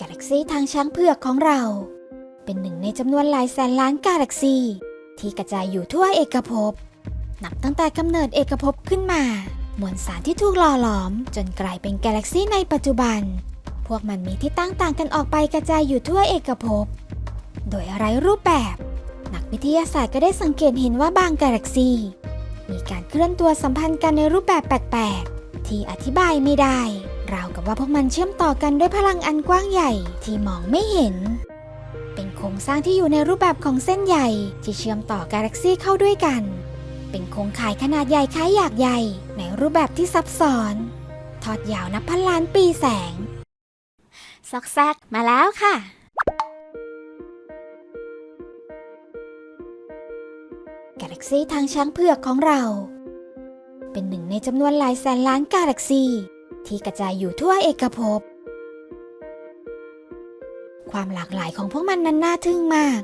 กาแล็กซีทางช้างเผือกของเรา เป็นหนึ่งในจำนวนหลายแสนล้านกาแล็กซี ที่กระจายอยู่ทั่วเอกภพ นับตั้งแต่กำเนิดเอกภพขึ้นมา มวลสารที่ถูกหล่อหลอม จนกลายเป็นกาแล็กซีในปัจจุบัน พวกมันมีที่ตั้งต่างกันออกไปกระจายอยู่ทั่วเอกภพ โดยอะไรรูปแบบ นักวิทยาศาสตร์ก็ได้สังเกตเห็นว่าบางกาแล็กซีมีการเคลื่อนตัวสัมพันธ์กันในรูปแบบแปลกๆ ที่อธิบายไม่ได้ ราวกับว่าพวกมันเชื่อมต่อกันด้วยพลังอันกว้างใหญ่ที่มองไม่เห็น เป็นโครงสร้างที่อยู่ในรูปแบบของเส้นใหญ่ที่เชื่อมต่อกาแล็กซี่เข้าด้วยกัน เป็นโครงข่ายขนาดใหญ่คล้ายหยากใหญ่ในรูปแบบที่ซับซ้อน ทอดยาวนับพันล้านปีแสง ซอกแซกมาแล้วค่ะกาแล็กซีทางช้างเผือกของเรา เป็นหนึ่งในจำนวนหลายแสนล้านกาแล็กซี ที่กระจายอยู่ทั่วเอกภพ ความหลากหลายของพวกมันนั้นน่าทึ่งมาก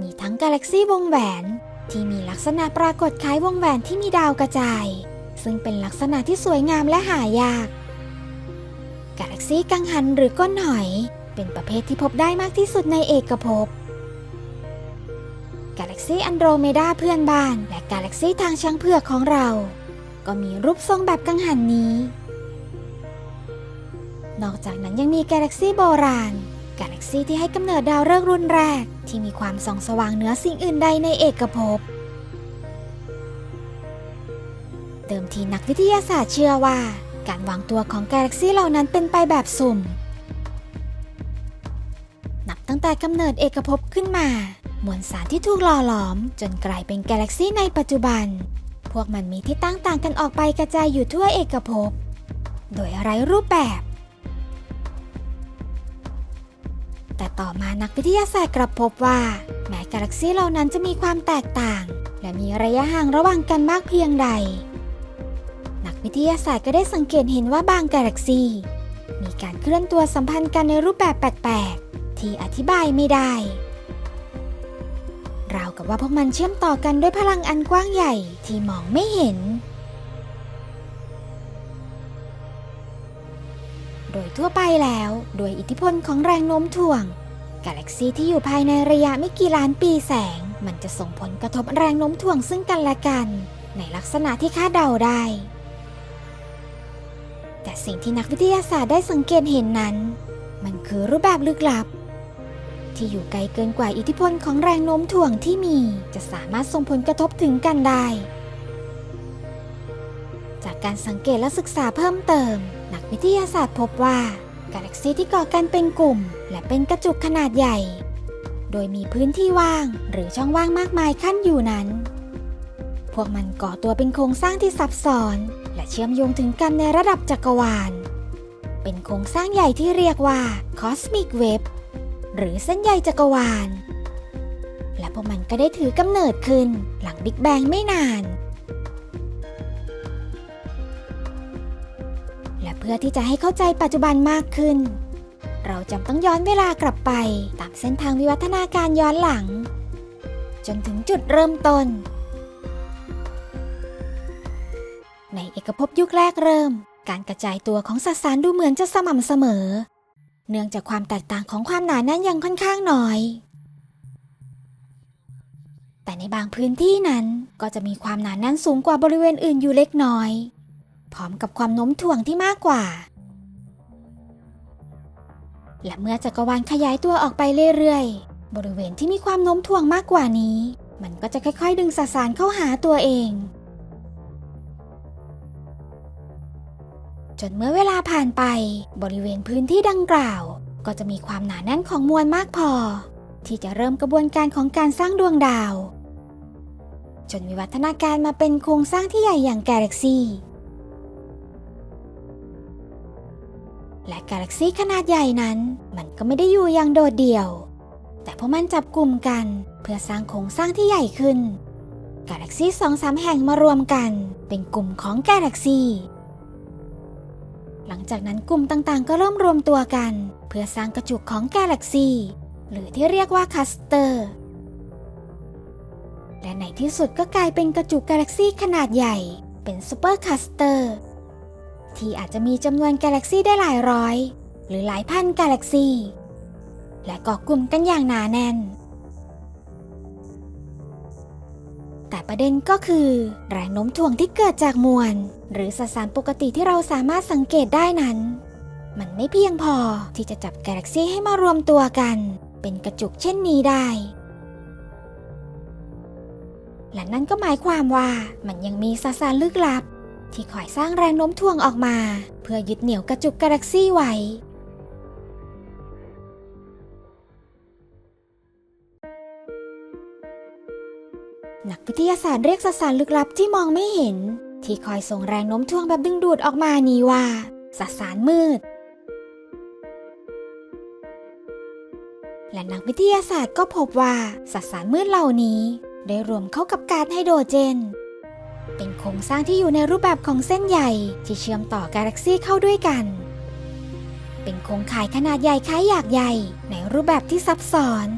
มีทั้งกาแล็กซีวงแหวนที่มีลักษณะปรากฏคล้ายวงแหวนที่มีดาวกระจาย ซึ่งเป็นลักษณะที่สวยงามและหายาก กาแล็กซีกังหันหรือก้นหอย เป็นประเภทที่พบได้มากที่สุดในเอกภพ กาแล็กซีอันโดรเมดาเพื่อนบ้าน และกาแล็กซีทางช้างเผือกของเรา ก็มีรูปทรงแบบกังหันนี้ นอกจากนั้นยังมีกาแล็กซีโบราณ กาแล็กซีที่ให้กำเนิดดาวฤกษ์รุ่นแรก ที่มีความส่องสว่างเหนือสิ่งอื่นใดในเอกภพ เดิมทีนักวิทยาศาสตร์เชื่อว่า การวางตัวของกาแล็กซีเหล่านั้นเป็นไปแบบสุ่ม นับตั้งแต่กำเนิดเอกภพขึ้นมา มวลสารที่ถูกหล่อหลอม จนกลายเป็นกาแล็กซีในปัจจุบัน พวกมันมีที่ตั้งต่างกันออกไปกระจายอยู่ทั่วเอกภพ โดยไร้รูปแบบ แต่ต่อมานักวิทยาศาสตร์กลับพบว่า แม้กาแล็กซีเหล่านั้นจะมีความแตกต่าง และมีระยะห่างระหว่างกันมากเพียงใด นักวิทยาศาสตร์ก็ได้สังเกตเห็นว่าบางกาแล็กซีมีการเคลื่อนตัวสัมพันธ์กันในรูปแบบแปลกๆ ที่อธิบายไม่ได้ราวกับว่าพวกมันเชื่อมต่อกันด้วยพลังอันกว้างใหญ่ที่มองไม่เห็น โดยทั่วไปแล้ว โดยอิทธิพลของแรงโน้มถ่วง กาแล็กซีที่อยู่ภายในระยะไม่กี่ล้านปีแสง มันจะส่งผลกระทบแรงโน้มถ่วงซึ่งกันและกัน ในลักษณะที่คาดเดาได้ แต่สิ่งที่นักวิทยาศาสตร์ได้สังเกตเห็นนั้น มันคือรูปแบบลึกลับ ที่อยู่ไกลเกินกว่าอิทธิพลของแรงโน้มถ่วงที่มีจะสามารถส่งผลกระทบถึงกันได้ จากการสังเกตและศึกษาเพิ่มเติม นักวิทยาศาสตร์พบว่ากาแล็กซีที่ก่อกันเป็นกลุ่ม และเป็นกระจุกขนาดใหญ่ โดยมีพื้นที่ว่างหรือช่องว่างมากมายขั้นอยู่นั้น พวกมันก่อตัวเป็นโครงสร้างที่ซับซ้อน และเชื่อมโยงถึงกันในระดับจักรวาล เป็นโครงสร้างใหญ่ที่เรียกว่า Cosmic Web หรือเส้นใยจักรวาล และพวกมันก็ได้ถือกำเนิดขึ้นหลังบิ๊กแบงไม่นาน และเพื่อที่จะให้เข้าใจปัจจุบันมากขึ้น เราจำต้องย้อนเวลากลับไป ตามเส้นทางวิวัฒนาการย้อนหลัง จนถึงจุดเริ่มต้น ในเอกภพยุคแรกเริ่ม การกระจายตัวของสสารดูเหมือนจะสม่ำเสมอ เนื่องจากความแตกต่างของความหนาแน่นยังค่อนข้างน้อยแต่ในบางพื้นที่นั้นก็จะมีความหนาแน่นสูงกว่าบริเวณอื่นอยู่เล็กน้อย พร้อมกับความโน้มถ่วงที่มากกว่า และเมื่อจักรวาลขยายตัวออกไปเรื่อยๆ บริเวณที่มีความโน้มถ่วงมากกว่านี้ มันก็จะค่อย ๆ ดึงสสารเข้าหาตัวเอง จนเมื่อเวลาผ่านไป บริเวณพื้นที่ดังกล่าว ก็จะมีความหนาแน่นของมวลมากพอ ที่จะเริ่มกระบวนการของการสร้างดวงดาวจนวิวัฒนาการมาเป็นโครงสร้างที่ใหญ่อย่างกาแล็กซี และกาแล็กซีขนาดใหญ่นั้น มันก็ไม่ได้อยู่อย่างโดดเดี่ยว แต่พวกมันจับกลุ่มกันเพื่อสร้างโครงสร้างที่ใหญ่ขึ้น กาแล็กซีสองสามแห่งมารวมกัน เป็นกลุ่มของกาแล็กซีหลังจากนั้นกลุ่มต่างๆ ก็เริ่มรวมตัวกัน เพื่อสร้างกระจุกของกาแล็กซีหรือที่เรียกว่าคัสเตอร์ และในที่สุดก็กลายเป็นกระจุกกาแล็กซีขนาดใหญ่ เป็นซูเปอร์คัสเตอร์ ที่อาจจะมีจำนวนกาแล็กซีได้หลายร้อย หรือหลายพันกาแล็กซีและก่อกลุ่มกันอย่างหนาแน่น แต่ประเด็นก็คือ แรงโน้มถ่วงที่เกิดจากมวล หรือสสารปกติที่เราสามารถสังเกตได้นั้น มันไม่เพียงพอที่จะจับกาแล็กซีให้มารวมตัวกัน เป็นกระจุกเช่นนี้ได้และนั่นก็หมายความว่ามันยังมีสสารลึกลับ ที่คอยสร้างแรงโน้มถ่วงออกมา เพื่อยึดเหนี่ยวกระจุกกาแล็กซี่ไว้ นักวิทยาศาสตร์เรียกสสารลึกลับที่มองไม่เห็น ที่คอยส่งแรงโน้มถ่วงแบบดึงดูดออกมานี้ว่าสสารมืด และนักวิทยาศาสตร์ก็พบว่าสสารมืดเหล่านี้ ได้รวมเข้ากับก๊าซไฮโดรเจน เป็นโครงสร้างที่อยู่ในรูปแบบของเส้นใหญ่ที่เชื่อมต่อกาแล็กซี่เข้าด้วยกัน เป็นโครงข่ายขนาดใหญ่คล้ายหยากใหญ่ในรูปแบบที่ซับซ้อน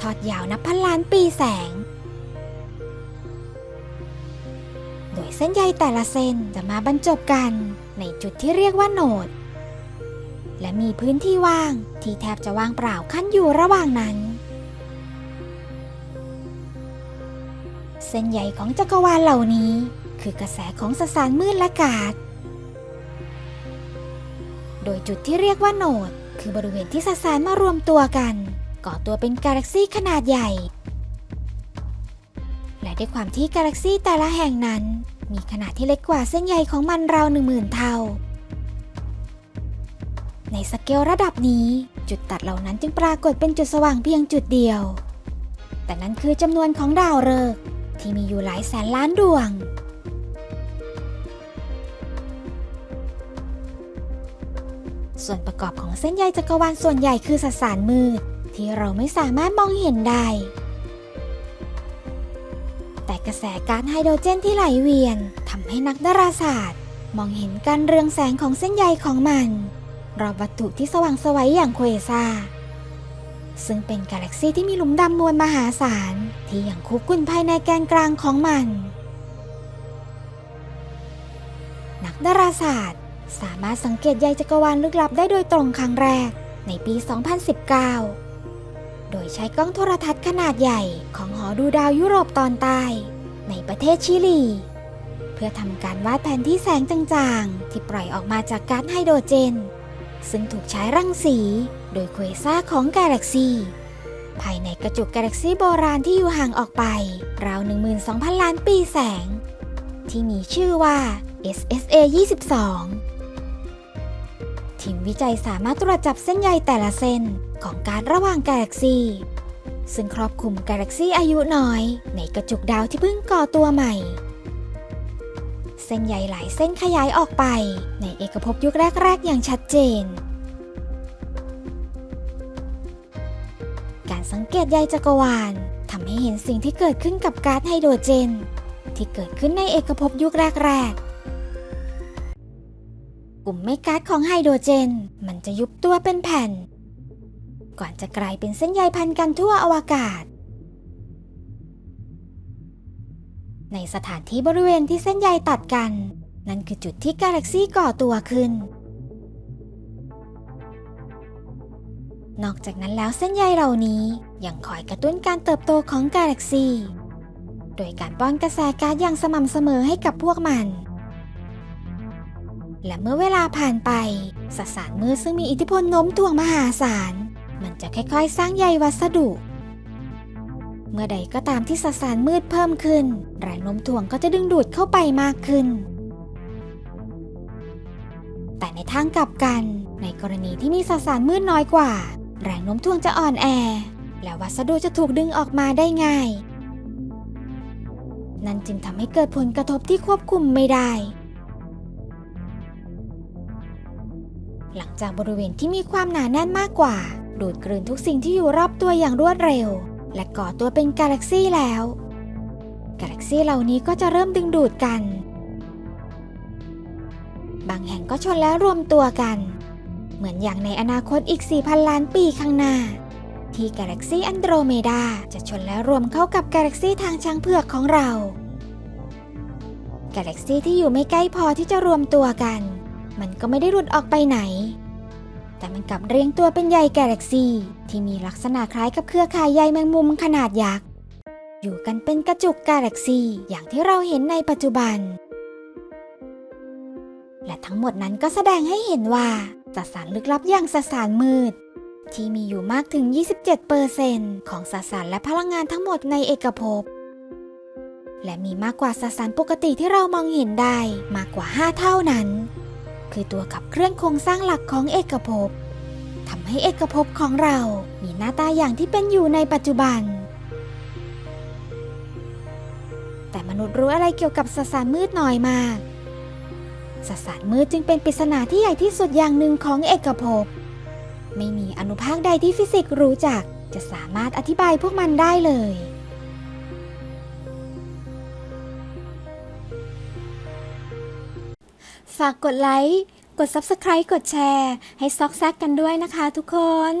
ทอดยาวนับพันล้านปีแสง โดยเส้นใยแต่ละเส้นจะมาบรรจบกันในจุดที่เรียกว่าโหนด และมีพื้นที่ว่างที่แทบจะว่างเปล่าขั้นอยู่ระหว่างนั้น เส้นใยของจักรวาลเหล่านี้ คือกระแสของสสารมืดและกาดโดยจุดที่เรียกว่าโหนด คือบริเวณที่สสารมารวมตัวกัน ก่อตัวเป็นกาแล็กซี่ขนาดใหญ่ และด้วยความที่กาแล็กซี่แต่ละแห่งนั้น มีขนาดที่เล็กกว่าเส้นใยของมันราวหนึ่งหมื่นเท่า ในสเกลระดับนี้ จุดตัดเหล่านั้นจึงปรากฏเป็นจุดสว่างเพียงจุดเดียว แต่นั้นคือจำนวนของดาวฤกษ์ ที่มีอยู่หลายแสนล้านดวง ส่วนประกอบของเส้นใยจักรวาลส่วนใหญ่คือสสารมืดที่เราไม่สามารถมองเห็นได้ แต่กระแสก๊าซไฮโดรเจนที่ไหลเวียนทำให้นักดาราศาสตร์ มองเห็นการเรืองแสงของเส้นใยของมัน รอบวัตถุที่สว่างสวัยอย่างเควซา ซึ่งเป็นกาแล็กซีที่มีหลุมดำมวลมหาศาล ที่ยังคุกกุ่นภายในแกนกลางของมัน นักดาราศาสตร์ สามารถสังเกตใยจักรวาลลึกลับได้โดยตรงครั้งแรกในปี 2019 โดยใช้กล้องโทรทัศน์ขนาดใหญ่ของหอดูดาวยุโรปตอนใต้ ในประเทศชิลี เพื่อทำการวาดแผนที่แสงจางๆ ที่ปล่อยออกมาจากก๊าซไฮโดรเจน ซึ่งถูกใช้รังสี โดยเควซ่าของกาแล็กซีภายในกระจุกกาแล็กซีโบราณที่อยู่ห่างออกไป ราว 12,000 ล้านปีแสง ที่มีชื่อว่า SSA 22 ทีมวิจัยสามารถตรวจจับเส้นใยแต่ละเส้นของการระหว่างกาแล็กซีซึ่งครอบคลุมกาแล็กซีอายุน้อย ในกระจุกดาวที่เพิ่งก่อตัวใหม่ เส้นใยหลายเส้นขยายออกไป ในเอกภพยุคแรก ๆ อย่างชัดเจน การสังเกตใยจักรวาลทำให้เห็นสิ่งที่เกิดขึ้นกับก๊าซไฮโดรเจน ที่เกิดขึ้นในเอกภพยุคแรกๆ กลุ่มเมก๊าซของไฮโดรเจน มันจะยุบตัวเป็นแผ่น ก่อนจะกลายเป็นเส้นใยพันกันทั่วอวกาศ ในสถานที่บริเวณที่เส้นใยตัดกัน นั่นคือจุดที่กาแล็กซี่ก่อตัวขึ้น นอกจากนั้นแล้วเส้นใยเหล่านี้ยังคอยกระตุ้นการเติบโตของกาแล็กซีโดยการป้อนกระแสก๊าซอย่างสม่ำเสมอให้กับพวกมัน และเมื่อเวลาผ่านไปสสารมืดซึ่งมีอิทธิพลโน้มถ่วงมหาศาล มันจะค่อยๆ สร้างใยวัสดุ เมื่อใดก็ตามที่สสารมืดเพิ่มขึ้น แรงโน้มถ่วงก็จะดึงดูดเข้าไปมากขึ้น แต่ในทางกลับกัน ในกรณีที่มีสสารมืดน้อยกว่า แรงโน้มถ่วงจะอ่อนแอ และวัสดุจะถูกดึงออกมาได้ง่าย นั่นจึงทำให้เกิดผลกระทบที่ควบคุมไม่ได้ หลังจากบริเวณที่มีความหนาแน่นมากกว่า ดูดกลืนทุกสิ่งที่อยู่รอบตัวอย่างรวดเร็ว และก่อตัวเป็นกาแล็กซี่แล้ว กาแล็กซี่เหล่านี้ก็จะเริ่มดึงดูดกัน บางแห่งก็ชนแล้วรวมตัวกัน เหมือนอย่างในอนาคตอีก 4,000 ล้านปีข้างหน้า ที่กาแล็กซีอันโดรเมดาจะชนแล้วรวมเข้ากับกาแล็กซีทางช้างเผือกของเรา กาแล็กซีที่อยู่ไม่ใกล้พอที่จะรวมตัวกัน มันก็ไม่ได้หลุดออกไปไหนแแต่มันกลับเรียงตัวเป็นใยกาแล็กซีที่มีลักษณะคล้ายกับเครือข่ายใยแมงมุมขนาดยักษ์อยู่กันเป็นกระจุกกาแล็กซีอย่างที่เราเห็นในปัจจุบัน และทั้งหมดนั้นก็แสดงให้เห็นว่า สสารลึกลับอย่างสสารมืด ที่มีอยู่มากถึง 27%ของสสารและพลังงานทั้งหมดในเอกภพ และมีมากกว่าสสารปกติที่เรามองเห็นได้มากกว่า 5 เท่านั้น คือตัวขับเคลื่อนโครงสร้างหลักของเอกภพทำให้เอกภพของเรา มีหน้าตาอย่างที่เป็นอยู่ในปัจจุบัน แต่มนุษย์รู้อะไรเกี่ยวกับสสารมืดน้อยมาก สสารมืดจึงเป็นปริศนาที่ใหญ่ที่สุดอย่างหนึ่งของเอกภพ ไม่มีอนุภาคใดที่ฟิสิกส์รู้จัก จะสามารถอธิบายพวกมันได้เลย ฝากกดไลค์ กด Subscribe กดแชร์ ให้ซอกแซกกันด้วยนะคะทุกคน